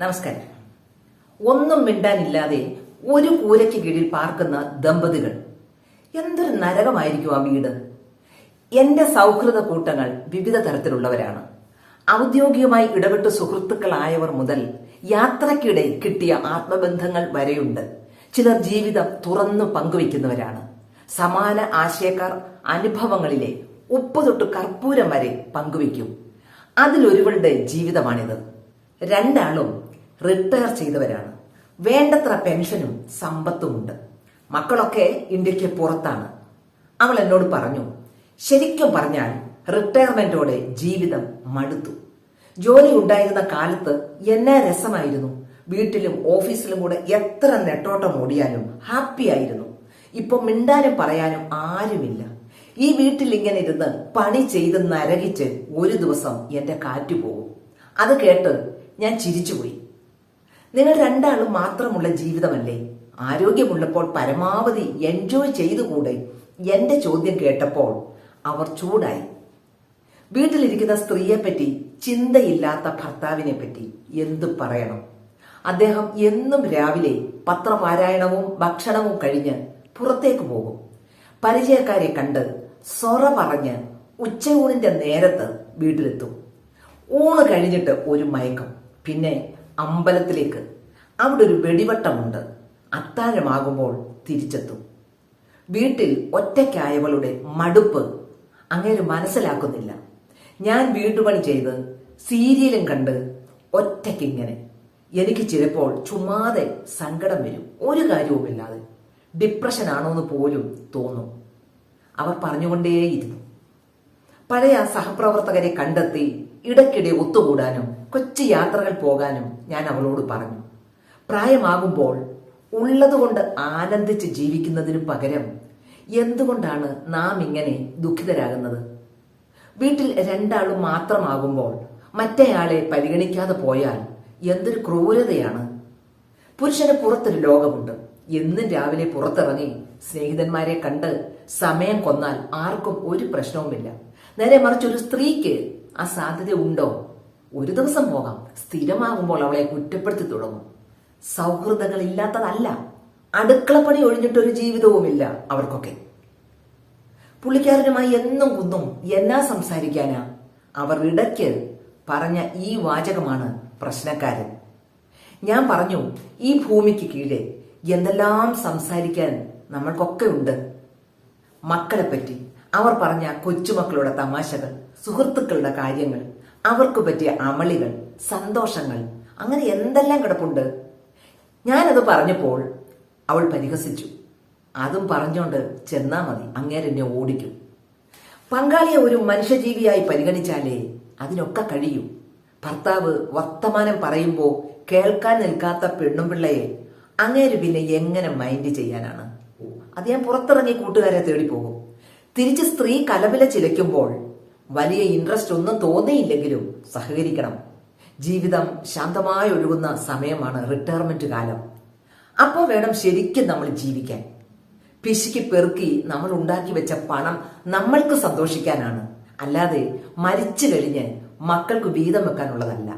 നമസ്കാരം. ഒന്നും മിണ്ടാനില്ലാതെ ഒരു കൂരയ്ക്ക് കീഴിൽ പാർക്കുന്ന ദമ്പതികൾ. എന്തൊരു നരകമായിരിക്കും ആ വീട്. എന്റെ സൗഹൃദ കൂട്ടങ്ങൾ വിവിധ തരത്തിലുള്ളവരാണ്. ഔദ്യോഗികമായി ഇടപെട്ട് സുഹൃത്തുക്കളായവർ മുതൽ യാത്രക്കിടെ കിട്ടിയ ആത്മബന്ധങ്ങൾ വരെയുണ്ട്. ചിലർ ജീവിതം തുറന്നു പങ്കുവയ്ക്കുന്നവരാണ്. സമാന ആശയക്കാർ അനുഭവങ്ങളിലെ ഉപ്പ് തൊട്ട് കർപ്പൂരം വരെ പങ്കുവയ്ക്കും. അതിലൊരുവളുടെ ജീവിതമാണിത്. രണ്ടാളും റിട്ടയർ ചെയ്തവരാണ്. വേണ്ടത്ര പെൻഷനും സമ്പത്തുമുണ്ട്. മക്കളൊക്കെ ഇന്ത്യയ്ക്ക് പുറത്താണ്. അവൾ എന്നോട് പറഞ്ഞു ശരിക്കും പറഞ്ഞാൽ റിട്ടയർമെന്റോടെ ജീവിതം മടുത്തു. ജോലി ഉണ്ടായിരുന്ന കാലത്ത് എന്നെ രസമായിരുന്നു. വീട്ടിലും ഓഫീസിലും കൂടെ എത്ര നെട്ടോട്ടം ഓടിയാലും ഹാപ്പി ആയിരുന്നു. ഇപ്പൊ മിണ്ടാനും പറയാനും ആരുമില്ല. ഈ വീട്ടിൽ ഇങ്ങനെ ഇരുന്ന് പണി ചെയ്ത് നരകിച്ച് ഒരു ദിവസം എന്റെ കാറ്റു പോകും അത് കേട്ട് ഞാൻ ചിരിച്ചുപോയി. നിങ്ങൾ രണ്ടാളും മാത്രമുള്ള ജീവിതമല്ലേ? ആരോഗ്യമുള്ളപ്പോൾ പരമാവധി എൻജോയ് ചെയ്തുകൂടെ? എന്റെ ചോദ്യം കേട്ടപ്പോൾ അവർ ചൂടായി. വീട്ടിലിരിക്കുന്ന സ്ത്രീയെപ്പറ്റി ചിന്തയില്ലാത്ത ഭർത്താവിനെ പറ്റി എന്തു പറയണം? അദ്ദേഹം എന്നും രാവിലെ പത്രപാരായണവും ഭക്ഷണവും കഴിഞ്ഞ് പുറത്തേക്ക് പോകും. പരിചയക്കാരെ കണ്ട് സൊറ പറഞ്ഞ് ഉച്ചയൂണിന്റെ നേരത്ത് വീട്ടിലെത്തും. ഊണ് കഴിഞ്ഞിട്ട് ഒരു മയക്കം. പിന്നെ അമ്പലത്തിലേക്ക്. അവിടെ ഒരു വെടിവട്ടമുണ്ട്. അത്താഴമാകുമ്പോൾ തിരിച്ചെത്തും. വീട്ടിൽ ഒറ്റയ്ക്കായവളുടെ മടുപ്പ് അങ്ങേര് മനസ്സിലാക്കുന്നില്ല. ഞാൻ വീട്ടുപണി ചെയ്ത് സീരിയലും കണ്ട് ഒറ്റയ്ക്കിങ്ങനെ. എനിക്ക് ചിലപ്പോൾ ചുമ്മാതെ സങ്കടം വരും. ഒരു കാര്യവുമില്ലാതെ. ഡിപ്രഷൻ ആണോ എന്ന് പോലും തോന്നും. അവർ പറഞ്ഞുകൊണ്ടേയിരുന്നു. പഴയ സഹപ്രവർത്തകരെ കണ്ടെത്തി ഇടയ്ക്കിടെ ഒത്തുകൂടാനും കൊച്ചു യാത്രകൾ പോകാനും ഞാൻ അവളോട് പറഞ്ഞു. പ്രായമാകുമ്പോൾ ഉള്ളതുകൊണ്ട് ആനന്ദിച്ച് ജീവിക്കുന്നതിനു പകരം എന്തുകൊണ്ടാണ് നാം ഇങ്ങനെ ദുഃഖിതരാകുന്നത്? വീട്ടിൽ രണ്ടാളും മാത്രമാകുമ്പോൾ മറ്റേയാളെ പരിഗണിക്കാതെ പോയാൽ എന്തൊരു ക്രൂരതയാണ്. പുരുഷന് പുറത്തൊരു ലോകമുണ്ട്. എന്നും രാവിലെ പുറത്തിറങ്ങി സ്നേഹിതന്മാരെ കണ്ട് സമയം കൊന്നാൽ ആർക്കും ഒരു പ്രശ്നവുമില്ല. നേരെ മറിച്ച് ഒരു സ്ത്രീക്ക് ആ സാധ്യത ഉണ്ടോ? ഒരു ദിവസം പോകാം. സ്ഥിരമാകുമ്പോൾ അവളെ കുറ്റപ്പെടുത്തി തുടങ്ങും. സൗഹൃദങ്ങൾ ഇല്ലാത്തതല്ല അടുക്കളപ്പണി ഒഴിഞ്ഞിട്ടൊരു ജീവിതവുമില്ല അവർക്കൊക്കെ. പുള്ളിക്കാരനുമായി എന്നും കുന്നും എന്നാ സംസാരിക്കാനാ? അവർ ഇടയ്ക്ക് പറഞ്ഞ ഈ വാചകമാണ് പ്രശ്നക്കാരൻ. ഞാൻ പറഞ്ഞു ഈ ഭൂമിക്ക് കീഴെ എന്തെല്ലാം സംസാരിക്കാൻ നമ്മൾക്കൊക്കെ ഉണ്ട്. മക്കളെ പറ്റി അവർ പറഞ്ഞ കൊച്ചുമക്കളുടെ തമാശകൾ സുഹൃത്തുക്കളുടെ കാര്യങ്ങൾ അവർക്ക് പറ്റിയ അമളികൾ സന്തോഷങ്ങൾ അങ്ങനെ എന്തെല്ലാം കിടപ്പുണ്ട്? ഞാനത് പറഞ്ഞപ്പോൾ അവൾ പരിഹസിച്ചു. അതും പറഞ്ഞോണ്ട് ചെന്നാ മതി അങ്ങേരെന്നെ ഓടിക്കും. പങ്കാളിയെ ഒരു മനുഷ്യജീവിയായി പരിഗണിച്ചാലേ അതിനൊക്കെ കഴിയൂ. ഭർത്താവ് വർത്തമാനം പറയുമ്പോൾ കേൾക്കാൻ നിൽക്കാത്ത പെണ്ണും പിള്ളയെ അങ്ങേര് പിന്നെ എങ്ങനെ മൈൻഡ് ചെയ്യാനാണ്? അത് ഞാൻ പുറത്തിറങ്ങി കൂട്ടുകാരെ തേടി പോകും. തിരിച്ച് സ്ത്രീ കലവില ചിലയ്ക്കുമ്പോൾ വലിയ ഇൻട്രസ്റ്റ് ഒന്നും തോന്നിയില്ലെങ്കിലും സഹകരിക്കണം. ജീവിതം ശാന്തമായി ഒഴുകുന്ന സമയമാണ് റിട്ടയർമെന്റ് കാലം. അപ്പോൾ വേണം ശരിക്കും നമ്മൾ ജീവിക്കാൻ. പിശുക്കി പെറുക്കി നമ്മൾ ഉണ്ടാക്കി വെച്ച പണം നമ്മൾക്ക് സന്തോഷിക്കാനാണ്. അല്ലാതെ മരിച്ചു കഴിഞ്ഞ് മക്കൾക്ക് വീതം വെക്കാനുള്ളതല്ല.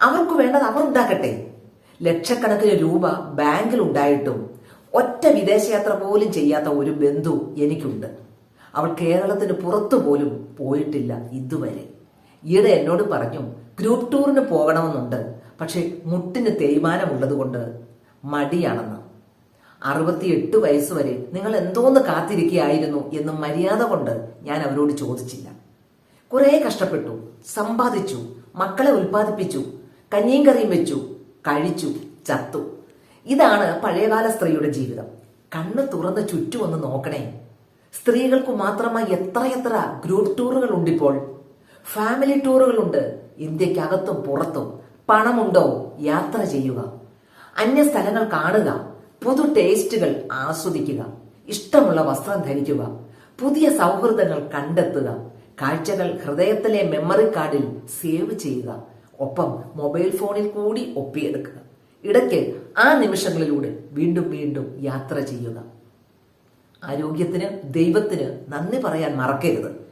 അവർക്ക് വേണ്ടത് അവർ ഉണ്ടാക്കട്ടെ. ലക്ഷക്കണക്കിന് രൂപ ബാങ്കിൽ ഉണ്ടായിട്ടും ഒറ്റ വിദേശയാത്ര പോലും ചെയ്യാത്ത ഒരു ബന്ധു എനിക്കുണ്ട്. അവൾ കേരളത്തിന് പുറത്തു പോലും പോയിട്ടില്ല ഇതുവരെ. ഈയിടെ എന്നോട് പറഞ്ഞു ഗ്രൂപ്പ് ടൂറിന് പോകണമെന്നുണ്ട്. പക്ഷേ മുട്ടിന് തേയ്മാനമുള്ളത് കൊണ്ട് മടിയാണെന്ന്. അറുപത്തിയെട്ട് വയസ്സ് വരെ നിങ്ങൾ എന്തോന്ന് കാത്തിരിക്കുകയായിരുന്നു എന്ന് മര്യാദ കൊണ്ട് ഞാൻ അവരോട് ചോദിച്ചില്ല. കുറേ കഷ്ടപ്പെട്ടു. സമ്പാദിച്ചു. മക്കളെ ഉൽപ്പാദിപ്പിച്ചു. കഞ്ഞിയും കറിയും വെച്ചു. കഴിച്ചു. ചത്തു. ഇതാണ് പഴയകാല സ്ത്രീയുടെ ജീവിതം. കണ്ണ് തുറന്ന് ചുറ്റുമൊന്ന് നോക്കണേ. സ്ത്രീകൾക്ക് മാത്രമായി എത്രയെത്ര ഗ്രൂപ്പ് ടൂറുകൾ ഉണ്ട് ഇപ്പോൾ. ഫാമിലി ടൂറുകളുണ്ട് ഇന്ത്യക്കകത്തും പുറത്തും പണമുണ്ടോ? യാത്ര ചെയ്യുക. അന്യ സ്ഥലങ്ങൾ കാണുക. പുതു ടേസ്റ്റുകൾ ആസ്വദിക്കുക. ഇഷ്ടമുള്ള വസ്ത്രം ധരിക്കുക. പുതിയ സൗഹൃദങ്ങൾ കണ്ടെത്തുക. കാഴ്ചകൾ ഹൃദയത്തിലെ മെമ്മറി കാർഡിൽ സേവ് ചെയ്യുക. ഒപ്പം മൊബൈൽ ഫോണിൽ കൂടി ഒപ്പിയെടുക്കുക. ഇടയ്ക്ക് ആ നിമിഷങ്ങളിലൂടെ വീണ്ടും വീണ്ടും യാത്ര ചെയ്യുക. ആരോഗ്യത്തിന് ദൈവത്തിന് നന്ദി പറയാൻ മറക്കരുത്.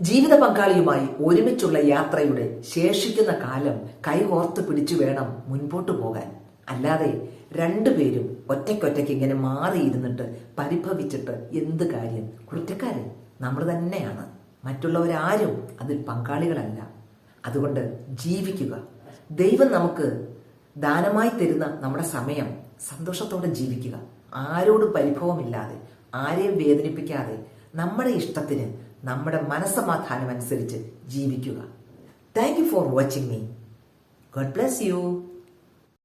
ജീവിത പങ്കാളിയുമായി ഒരുമിച്ചുള്ള യാത്രയുടെ ശേഷിക്കുന്ന കാലം കൈകോർത്ത് പിടിച്ചു വേണം മുൻപോട്ട് പോകാൻ. അല്ലാതെ രണ്ടുപേരും ഒറ്റയ്ക്കൊറ്റയ്ക്ക് ഇങ്ങനെ മാറിയിരുന്നിട്ട് പരിഭവിച്ചിട്ട് എന്ത് കാര്യം? കുറ്റക്കാരൻ നമ്മൾ തന്നെയാണ്. മറ്റുള്ളവരാരും അതിൽ പങ്കാളികളല്ല. അതുകൊണ്ട് ജീവിക്കുക. ദൈവം നമുക്ക് ദാനമായി തരുന്ന നമ്മുടെ സമയം സന്തോഷത്തോടെ ജീവിക്കുക. ആരോടും പരിഭവമില്ലാതെ ആരെയും വേദനിപ്പിക്കാതെ നമ്മുടെ ഇഷ്ടത്തിന് നമ്മുടെ മനസ്സമാധാനം അനുസരിച്ച് ജീവിക്കുക. Thank you for watching me God bless you